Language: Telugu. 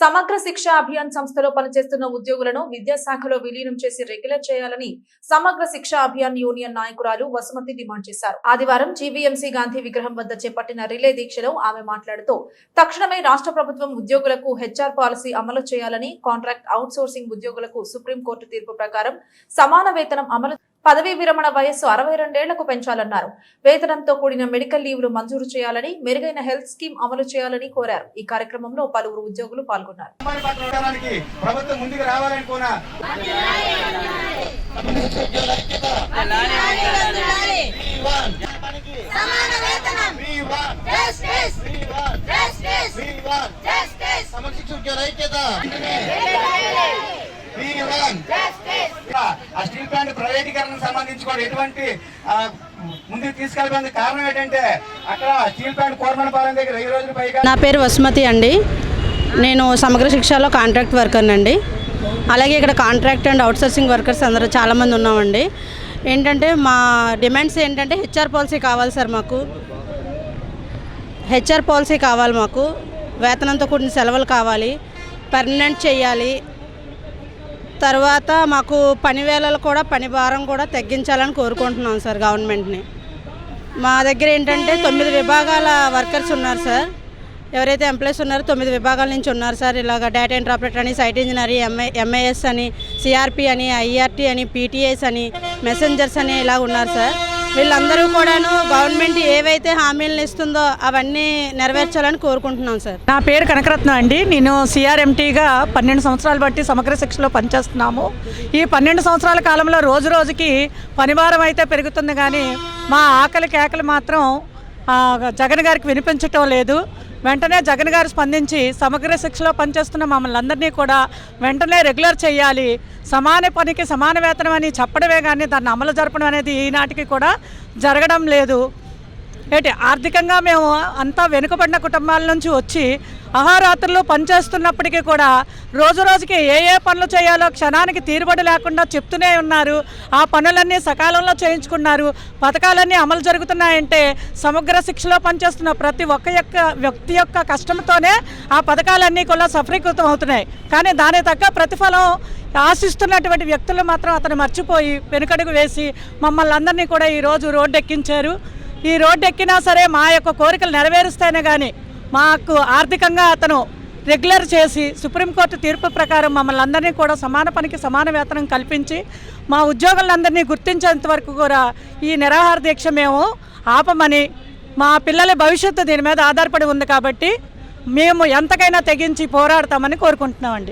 సమగ్ర శిక్ష అభియాన్ సంస్థలో పనిచేస్తున్న ఉద్యోగులను విద్యాశాఖలో విలీనం చేసి రెగ్యులర్ చేయాలని సమగ్ర శిక్ష అభియాన్ యూనియన్ నాయకురాలు వసుమతి డిమాండ్ చేశారు. ఆదివారం జీవీఎంసీ గాంధీ విగ్రహం వద్ద చేపట్టిన రిలే దీక్షలో ఆమె మాట్లాడుతూ తక్షణమే రాష్ట్ర ప్రభుత్వం ఉద్యోగులకు హెచ్ఆర్ పాలసీ అమలు చేయాలని కాంట్రాక్ట్ అవుట్ సోర్సింగ్ ఉద్యోగులకు సుప్రీంకోర్టు తీర్పు ప్రకారం సమాన వేతనం అమలు పదవీ విరమణ వయస్సు అరవై రెండేళ్ళకు పెంచాలన్నారు. వేతనంతో కూడిన మెడికల్ లీవ్లు మంజూరు చేయాలని మెరుగైన హెల్త్ స్కీమ్ అమలు చేయాలని కోరారు. ఈ కార్యక్రమంలో పలువురు ఉద్యోగులు పాల్గొన్నారు. ఉద్యోగ ఐక్యత ఆ స్టీల్ ప్లాంట్ ప్రైవేటీకరణకు సంబంధించి కూడా ఎటువంటి ముందుకు తీసుకెళ్ళడానికి కారణం ఏంటంటే అక్కడ స్టీల్ ప్లాంట్ కోరమనపాలెం దగ్గర వెయ్యి రోజులు పైగా నా పేరు వసుమతి అండి. నేను సమగ్ర శిక్షలో కాంట్రాక్ట్ వర్కర్ అండి. అలాగే ఇక్కడ కాంట్రాక్ట్ అండ్ అవుట్సోర్సింగ్ వర్కర్స్ అందరూ చాలామంది ఉన్నామండి. ఏంటంటే మా డిమాండ్స్ ఏంటంటే హెచ్ఆర్ పాలసీ కావాలి సార్ మాకు. హెచ్ఆర్ పాలసీ కావాలి మాకు. వేతనంతో కూడిన సెలవులు కావాలి. పర్మనెంట్ చేయాలి. తర్వాత మాకు పని వేళలు కూడా పని భారం కూడా తగ్గించాలని కోరుకుంటున్నాం సార్ గవర్నమెంట్ని. మా దగ్గర ఏంటంటే తొమ్మిది విభాగాల వర్కర్స్ ఉన్నారు సార్. ఎవరైతే ఎంప్లాయీస్ ఉన్నారో తొమ్మిది విభాగాల నుంచి ఉన్నారు సార్. ఇలాగ డేటా ఎంట్రీ ఆపరేటర్ అని సైట్ ఇంజనీర్ ఎంఐ ఎంఐఎస్ అని సిఆర్పి అని ఐఆర్టీ అని పీటీఎస్ అని మెసెంజర్స్ అని ఇలా ఉన్నారు సార్. వీళ్ళందరూ కూడాను గవర్నమెంట్ ఏవైతే హామీలను ఇస్తుందో అవన్నీ నెరవేర్చాలని కోరుకుంటున్నాం సార్. నా పేరు కనకరత్న అండి. నేను సిఆర్ఎంటీగా పన్నెండు సంవత్సరాలు బట్టి సమగ్ర శిక్షలో పనిచేస్తున్నాము. ఈ పన్నెండు సంవత్సరాల కాలంలో రోజు రోజుకి పనివారం అయితే పెరుగుతుంది కానీ మా ఆకలి కేకలు మాత్రం జగన్ గారికి వినిపించటం లేదు. వెంటనే జగన్ గారు స్పందించి సమగ్ర శిక్షలో పనిచేస్తున్న మమ్మల్ని అందరినీ కూడా వెంటనే రెగ్యులర్ చేయాలి. సమాన పనికి సమాన వేతనం అని చెప్పడమే కానీ దాన్ని అమలు జరపడం అనేది ఈనాటికి కూడా జరగడం లేదు. ఏంటి ఆర్థికంగా మేము అంతా వెనుకబడిన కుటుంబాల నుంచి వచ్చి అహోరాత్రులు పనిచేస్తున్నప్పటికీ కూడా రోజు రోజుకి ఏ ఏ పనులు చేయాలో క్షణానికి తీరుబడి లేకుండా చెప్తూనే ఉన్నారు. ఆ పనులన్నీ సకాలంలో చేయించుకున్నారు. పథకాలన్నీ అమలు జరుగుతున్నాయంటే సమగ్ర శిక్షలో పనిచేస్తున్న ప్రతి ఒక్క యొక్క వ్యక్తి యొక్క కష్టంతోనే ఆ పథకాలన్నీ కూడా సఫలీకృతం అవుతున్నాయి. కానీ దాని తగ్గ ప్రతిఫలం ఆశిస్తున్నటువంటి వ్యక్తులు మాత్రం అతను మర్చిపోయి వెనుకడుగు వేసి మమ్మల్ని అందరినీ కూడా ఈరోజు రోడ్డెక్కించారు. ఈ రోడ్డు ఎక్కినా సరే మా యొక్క కోరికలు నెరవేరుస్తేనే కానీ మాకు ఆర్థికంగా అతను రెగ్యులర్ చేసి సుప్రీంకోర్టు తీర్పు ప్రకారం మమ్మల్ని అందరినీ కూడా సమాన పనికి సమాన వేతనం కల్పించి మా ఉద్యోగులందరినీ గుర్తించేంత వరకు కూడా ఈ నిరాహార దీక్ష మేము ఆపమని మా పిల్లల భవిష్యత్తు దీని మీద ఆధారపడి ఉంది కాబట్టి మేము ఎంతకైనా తెగించి పోరాడతామని కోరుకుంటున్నామండి.